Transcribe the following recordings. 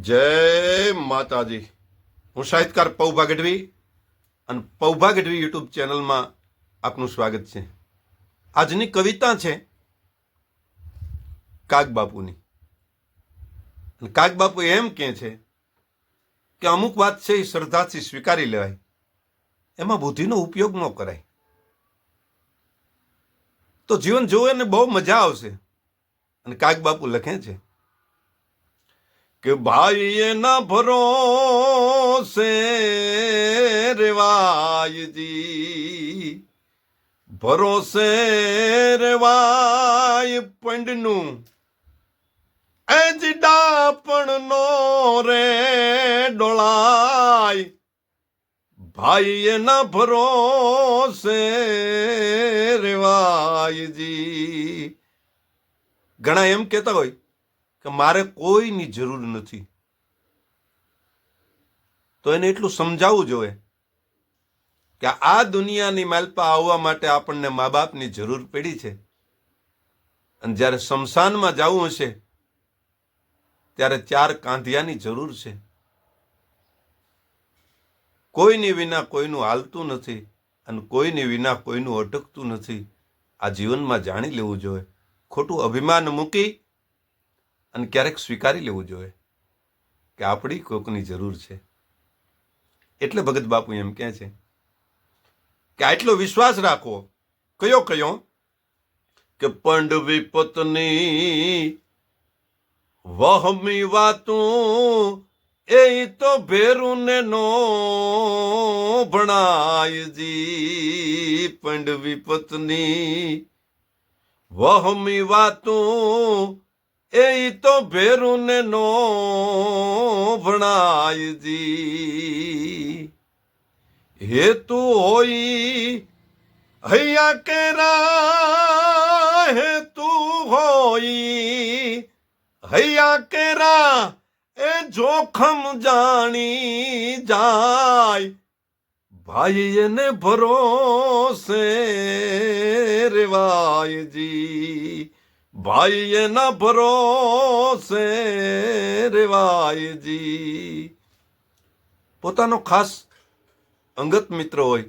જય માતાજી. હું સાહિત્યકાર પૌભા ગઢવી અને પૌભા ગઢવી યુટ્યુબ ચેનલમાં આપનું સ્વાગત છે. આજની કવિતા છે કાગબાપુની. અને કાગબાપુ એમ કહે છે કે અમુક વાત છે એ શ્રદ્ધાથી સ્વીકારી લેવાય. એમાં બુદ્ધિનો ઉપયોગ ન કરાય. તો જીવન જોવે ને બહુ મજા આવશે. અને કાગબાપુ લખે છે કે ભાઈ એના ભરોસે રેવાયજી. ભરોસે રેવાય પંડનું. એજ ડાપણ નો રે ડોળાય. ભાઈ એના ભરોસે રેવાયજી. ઘણા એમ કહેતા હોય કે મારે કોઈની જરૂર નથી. તો એને એટલું સમજાવવું જોઈએ કે આ દુનિયાની માલપા આવવા માટે આપણને મા બાપની જરૂર પડી છે. અને જ્યારે શમશાનમાં જવું હશે, ત્યારે ચાર કાંધિયાની જરૂર છે. કોઈની વિના કોઈનું હાલતું નથી અને કોઈની વિના કોઈનું અટકતું નથી. આ જીવનમાં જાણી લેવું જોઈએ. ખોટું અભિમાન મૂકી અને ક્યારેક સ્વીકારી લેવું જોઈએ કે આપણી કોકની જરૂર છે. એટલે ભગત બાપુ એમ કહે છે કે આટલો વિશ્વાસ રાખો. કયો કયો? કે પંડવી પત્ની વહમી વાતું એ તો ભેરું ને ભણાયજી પંડવી પત્ની વહમી વાતું એ તો ભેરું ને નો ભણાયજી. હેતુ હોઈ હૈયા કેરા હેતુ હોઈ હૈયા કેરા એ જોખમ જાણી જાય. ભાઈ એને ભરોસે રેવાયજી. ભાઈ એના ભરોસે રેવાયજી પોતાનો ખાસ અંગત મિત્ર હોય.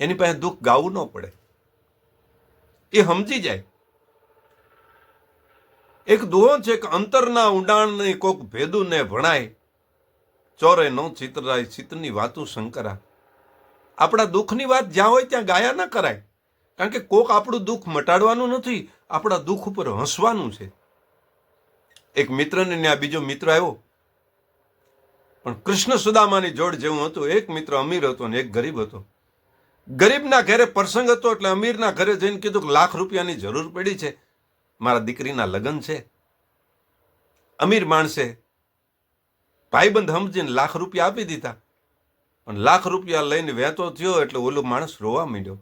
એની પાસે દુઃખ ગાવું ન પડે. એ સમજી જાય. એક દુહો છે કે અંતરના ઊંડાણને કોક ભેદુને ભણાય. ચોરે નો ચિતરાય, ચિત્તની વાતું શંકરા. આપણા દુઃખની વાત જ્યાં હોય ત્યાં ગાયા ન કરાય. કારણ કે કોક આપણું દુઃખ મટાડવાનું નથી, આપણા દુઃખ ઉપર હસવાનું છે. એક મિત્રને ત્યાં બીજો મિત્ર આવ્યો. પણ કૃષ્ણ સુદામાની જોડ જેવું હતું, એક મિત્ર અમીર હતો ને એક ગરીબ હતો. ગરીબના ઘરે પ્રસંગ હતો એટલે અમીરના ઘરે જઈને કીધું કે લાખ રૂપિયાની જરૂર પડી છે. મારા દીકરીના લગ્ન છે. અમીર માણસે ભાઈબંધ સમજીને લાખ રૂપિયા આપી દીધા. પણ લાખ રૂપિયા લઈને વહેતો થયો એટલે ઓલો માણસ રોવા માંડ્યો.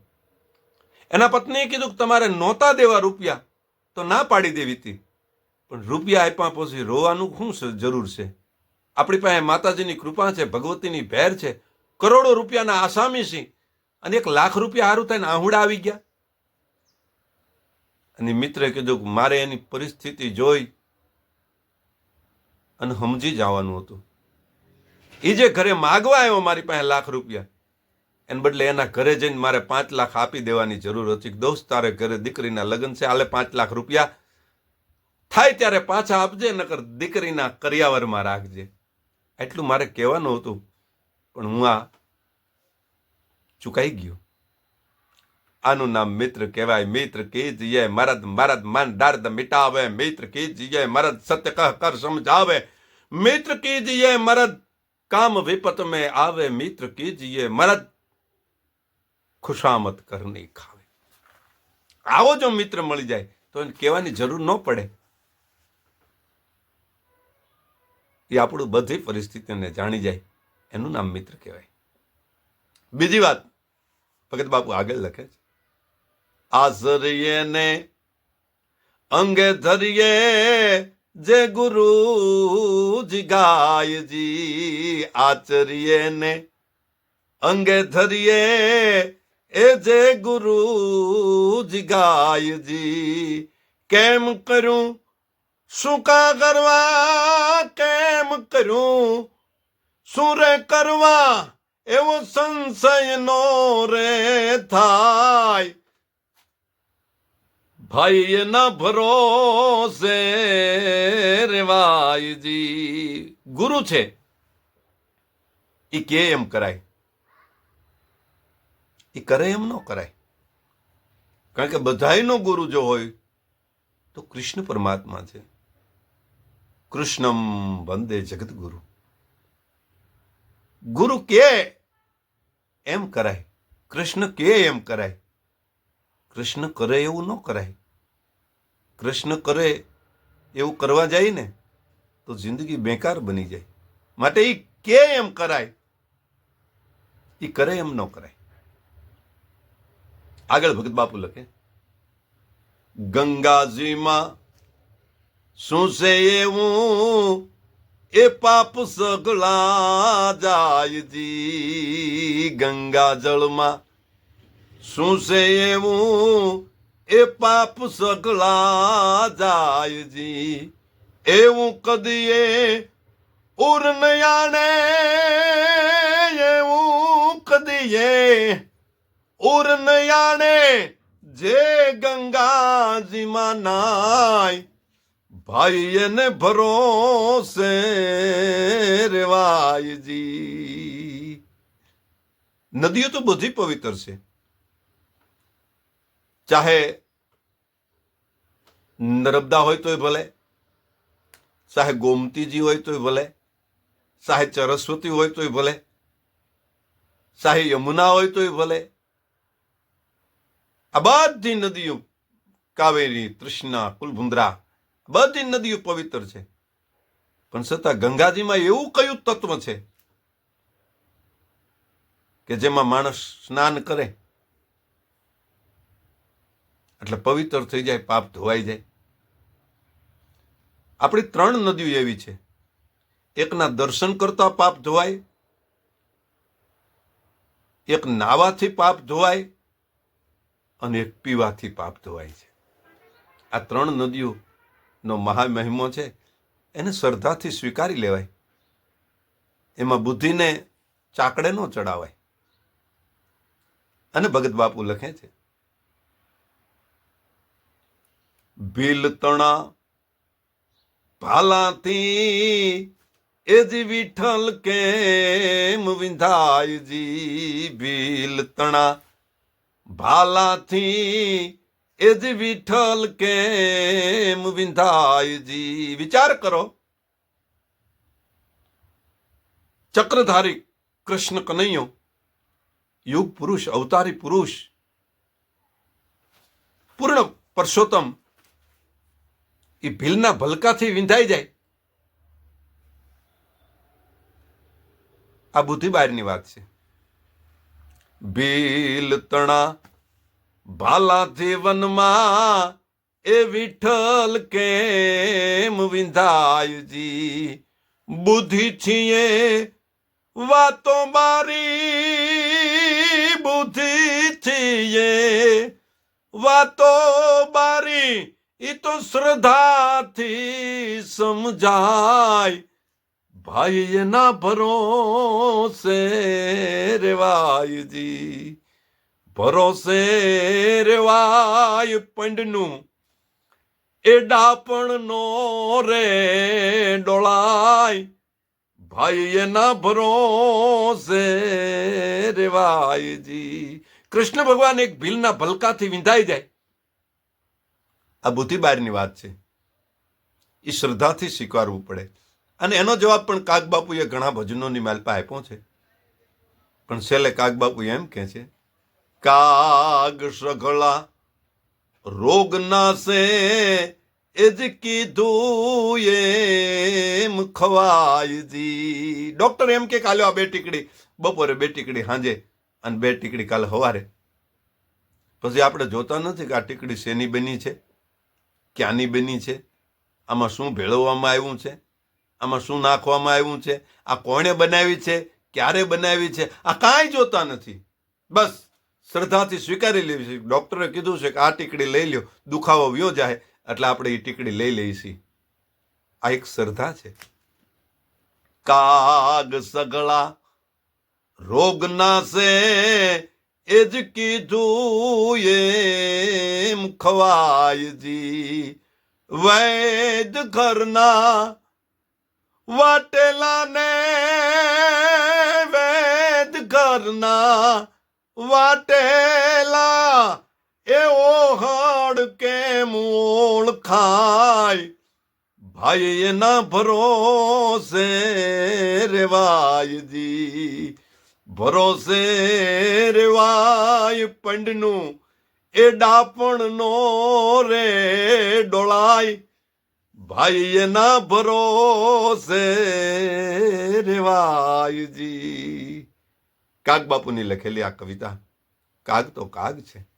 એના પત્નીએ કીધું કે તમારે નહોતા દેવા રૂપિયા, તો ના પાડી દેવી હતી પણ રૂપિયા આપ્યા પછી રોવાનું શું જરૂર છે? આપણી પાસે માતાજીની કૃપા છે, ભગવતીની ભેર છે, કરોડો રૂપિયાના આસામી છે, અને એક લાખ રૂપિયા સારું થઈને આહુડા આવી ગયા. અને મિત્રે કીધું કે મારે એની પરિસ્થિતિ જોઈ અને સમજી જવાનું હતું. એ જે ઘરે માગવા આવ્યો મારી પાસે લાખ રૂપિયા એને બદલે એના ઘરે જઈને મારે પાંચ લાખ આપી દેવાની જરૂર હતી. દોસ્ત, તારે ઘરે દીકરીના લગ્ન છે હાલે પાંચ લાખ રૂપિયા. થાય ત્યારે પાછા આપજે, નકર દીકરીના કરિયાવરમાં રાખજે. એટલું મારે કહેવાનું હતું, પણ હું આ ચુકાઈ ગયો. આનું નામ મિત્ર કહેવાય, મિત્ર કીજીએ મરદ મરદ મન દર્દ મિટાવે, મિત્ર કીજીએ મરદ સત્ય કહ કર સમજાવે. મિત્ર કીજીએ મરદ કામ વિપત में આવે, મિત્ર કીજીએ મરદ ખુશામત કરની ખાવે. આવો જો મિત્ર મળી જાય, તો એને કહેવાની જરૂર ન પડે. એ આપણું બધી પરિસ્થિતિને જાણી જાય, એનું નામ મિત્ર કહેવાય. બીજી વાત, ભગત બાપુ આગળ લખે છે. આસરીએ ને અંગે ધરીએ જે ગુરુ ગાયજી, આચરીએ ને અંગે ધરીએ એ જે ગુરુ ગાયજી, કેમ કરું? શું કા કરવા કેમ કર્યું શું રે કરવા? એવો સંશય નો રે થાય. ભાઈ એના ભરોસે રેવાયજી ગુરુ છે. એ કે એમ કરાય. ઈ કરે એમ ન કરાય. કારણ કે બધાયનો ગુરુ જો હોય, તો કૃષ્ણ પરમાત્મા છે. કૃષ્ણમ વંદે જગતગુરુ ગુરુ કે એમ કરાય. કૃષ્ણ કે એમ કરાય. કૃષ્ણ કરે એવું ન કરાય. કૃષ્ણ કરે એવું કરવા જાય ને, તો જિંદગી બેકાર બની જાય. માટે એ કે એમ કરાય. એ કરે એમ ન કરાય. આગળ ભગત બાપુ લખે. ગંગાજીમાં શું છે એવું? એ પાપ સગળા જાયજી ગંગા જળમાં શું છે એવું? એ પાપ સગળા જાયજી એવું કદીએ ઉર્નયાણે એવું કદીએ ઉર્નયાણે જે ગંગાજીમાં નાય ભાઈ એને ભરોસે રેવાયજી નદીઓ તો બધી પવિત્ર છે ચાહે નર્મદા હોય તોય ભલે ચાહે ગોમતીજી હોય તોય ભલે ચાહે સરસ્વતી હોય તોય ભલે ચાહે યમુના હોય તોય ભલે આ બધી નદીઓ, કાવેરી, તૃષ્ણા, કુલભુંદ્રા. બધી નદીઓ પવિત્ર છે. પણ છતાં ગંગાજીમાં એવું કયું તત્વ છે કે જેમાં માણસ સ્નાન કરે? એટલે પવિત્ર થઈ જાય, પાપ ધોવાઈ જાય. આપણી ત્રણ નદીઓ એવી છે. એકના દર્શન કરતા પાપ ધોવાય. એક નાવાથી પાપ ધોવાય. અને પીવાથી પાપ ધોવાય છે. આ ત્રણ નદીઓનો મહામહિમો છે, એને શ્રદ્ધાથી સ્વીકારી લેવાય. એમાં બુદ્ધિને ચાકડે ન ચડાવાય. અને ભગત બાપુ લખે છે ભીલતણા ભાલાથી એ જ વિઠ્ઠલ કેમ વિંધાયજી ભીલ તણા ભાલાથી એ જ વિઠ્ઠલ કેમ વિંધાયજી વિચાર કરો ચક્રધારી કૃષ્ણ કનૈયો યુગ પુરુષ અવતારી પુરુષ પૂર્ણ પરસોત્તમ એ ભીલના ભલકાથી વિંધાઈ જાય આ બુદ્ધિ બહારની વાત છે ભીલ તણા ભાલા જીવનમાં એ વિઠ્ઠલ કેમ વિંધાયજી? બુદ્ધિ છીએ, વાતો મારી બુદ્ધિ છીએ, વાતો બારી એ તો શ્રદ્ધાથી સમજાય. ભાઈ એના ભરોસે રેવાયજી ભરોસે રેવાય પંડનું. એ ડાપણ નો રે ડોળાય. ભાઈ એના ભરોસે રેવાયજી કૃષ્ણ ભગવાન એક ભીલના ભલકાથી વિંધાઈ જાય. આ બુદ્ધિબારની વાત છે. એ શ્રદ્ધાથી સ્વીકારવું પડે. અને એનો જવાબ પણ કાગબાપુએ ઘણા ભજનોની માલપા આપ્યો છે પણ છેલ્લે કાગબાપુ એમ કહે છે, કાગ સઘળા રોગ નાશે, એ જ કીધું એમ ખવાયજી. ડોક્ટર એમ કે, કાલે આ બે ટીકડી, બપોરે બે ટીકડી સાંજે અને બે ટીકડી કાલે સવારે પછી આપણે જોતા નથી કે આ ટીકડી શેની બની છે, ક્યાંની બની છે, આમાં શું ભેળવવામાં આવ્યું છે. આમાં શું નાખવામાં આવ્યું છે? આ કોણે બનાવી છે? ક્યારે બનાવી છે? આ કાંઈ જોતા નથી. બસ, શ્રદ્ધાથી સ્વીકારી લેવી છે. ડૉક્ટરે કીધું છે કે આ ટીકડી લઈ લ્યો, દુખાવો વ્યો જાય, એટલે આપણે એ ટીકડી લઈ છીએ આ એક શ્રદ્ધા છે. કાગ સગળા રોગ નાશે, એ જ કીધું એમ ખવાયજી. વૈદ ઘરના વાટેલા ને વેદ ઘરના વાટેલા એ ઓહડ કેમ ઓળખાય ભાઈ એના ભરોસે રેવાયજી, ભરોસે રેવાય પંડનું. એ ડાપણ નો રે ડોળાય. ભાઈ ના ભરોસે રેવાયજી કાગ બાપુની લખેલી આ કવિતા કાગ તો કાગ છે.